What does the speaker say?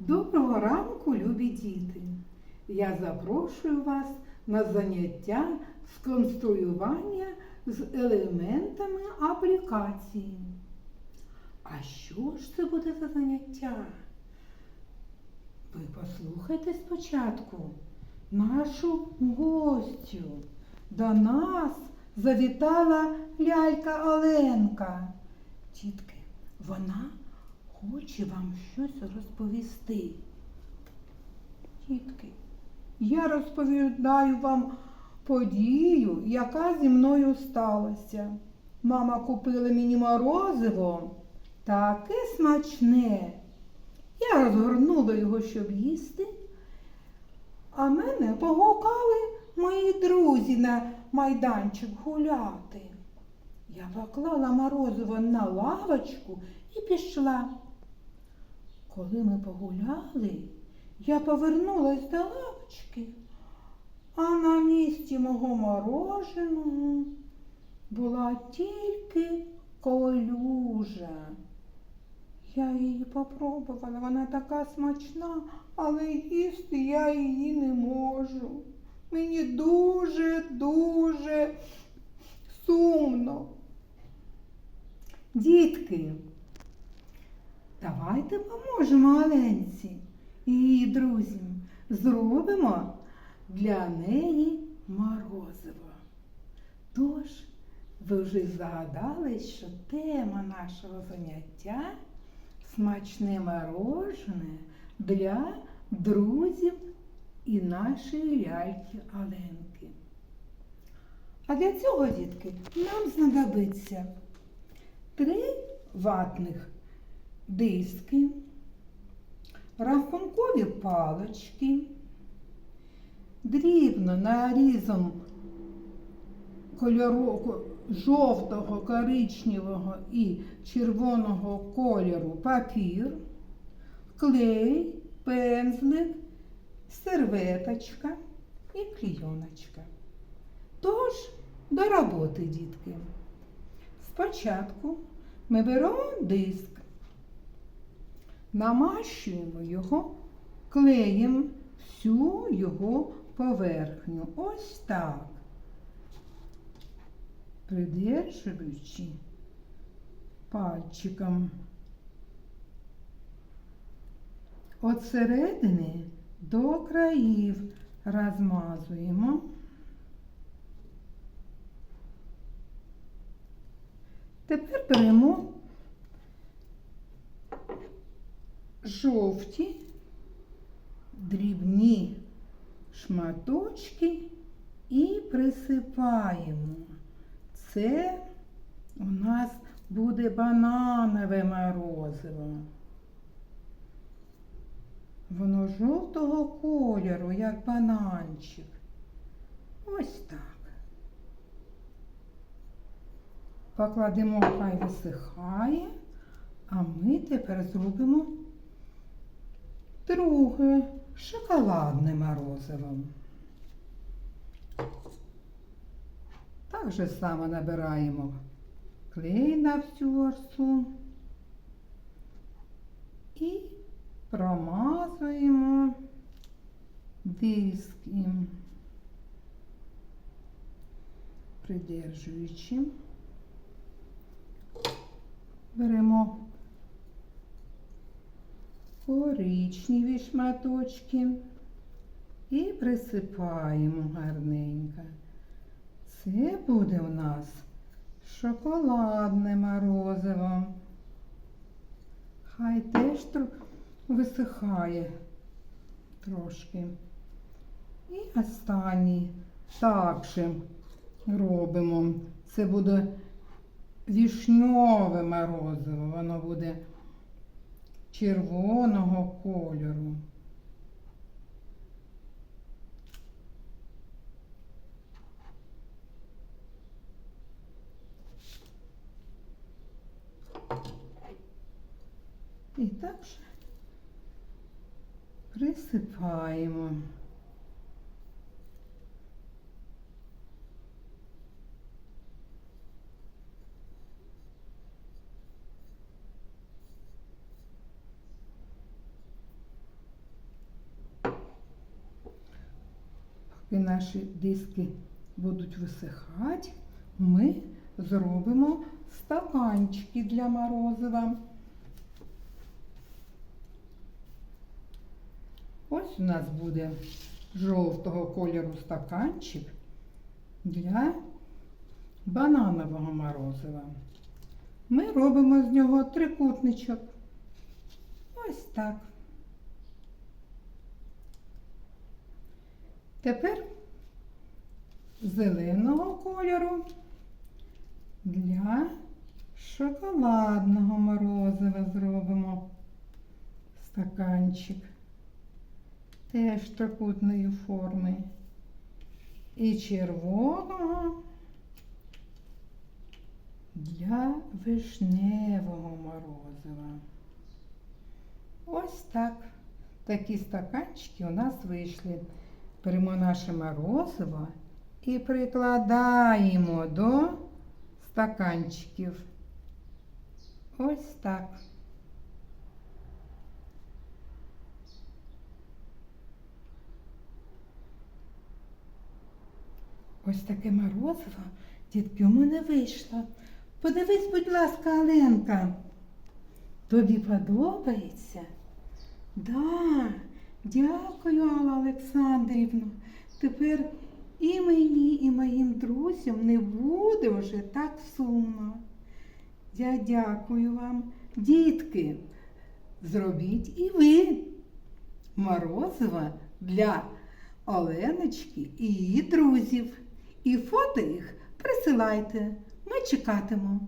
Доброго ранку, любі діти! Я запрошую вас на заняття з конструювання з елементами аплікації. А що ж це буде за заняття? Ви послухайте спочатку нашу гостю. До нас завітала лялька Оленка. Тітки, вона хоче вам щось розповісти. Тітки, я розповідаю вам подію, яка зі мною сталася. Мама купила мені морозиво, таке смачне. Я розгорнула його, щоб їсти, а мене погукали мої друзі на майданчик гуляти. Я поклала морозиво на лавочку і пішла. Коли ми погуляли, я повернулась до лавочки, а на місці мого мороженого була тільки колюжа. Я її попробувала, вона така смачна, але їсти я її не можу. Мені дуже-дуже сумно. Дітки, давайте поможемо Оленці і її друзям. Зробимо для неї морозиво. Тож, ви вже згадали, що тема нашого заняття смачне морожене для друзів і нашої ляльки Оленки. А для цього, дітки, нам знадобиться три ватних диски, рахункові палочки, дрібно нарізом кольору жовтого, коричневого і червоного кольору папір, клей, пензлик, серветочка і клійоночка. Тож, до роботи, дітки. Спочатку ми беремо диск, намащуємо його, клеїмо всю його поверхню. Ось так. Придержуючи пальчиком от середини до країв розмазуємо. Тепер беремо жовті дрібні шматочки і присипаємо. Це у нас буде бананове морозиво. Воно жовтого кольору, як бананчик. Ось так. Покладемо, хай висихає, а ми тепер зробимо друге шоколадне морозиво. Так же само набираємо клей на всю версу і промазуємо диски, придержуючи. Беремо коричневі шматочки і присипаємо гарненько. Це буде у нас шоколадне морозиво. Хай теж висихає трошки. І останній також робимо. Це буде вішньове морозиво, воно буде червоного кольору. І так же присипаємо. І наші диски будуть висихати, ми зробимо стаканчики для морозива. Ось у нас буде жовтого кольору стаканчик для бананового морозива. Ми робимо з нього трикутничок. Ось так. Тепер зеленого кольору для шоколадного морозива зробимо стаканчик теж трикутної форми. І червоного для вишневого морозива. Ось так. Такі стаканчики у нас вийшли. Беремо наше морозиво і прикладаємо до стаканчиків. Ось так. Ось таке морозиво, дітки, у мене вийшло. Подивись, будь ласка, Оленка. Тобі подобається? Да, дякую, Алла Олександрівна. Тепер і мені, і моїм друзям не буде вже так сумно. Я дякую вам, дітки. Зробіть і ви морозиво для Оленочки і її друзів. І фото їх присилайте. Ми чекатимемо.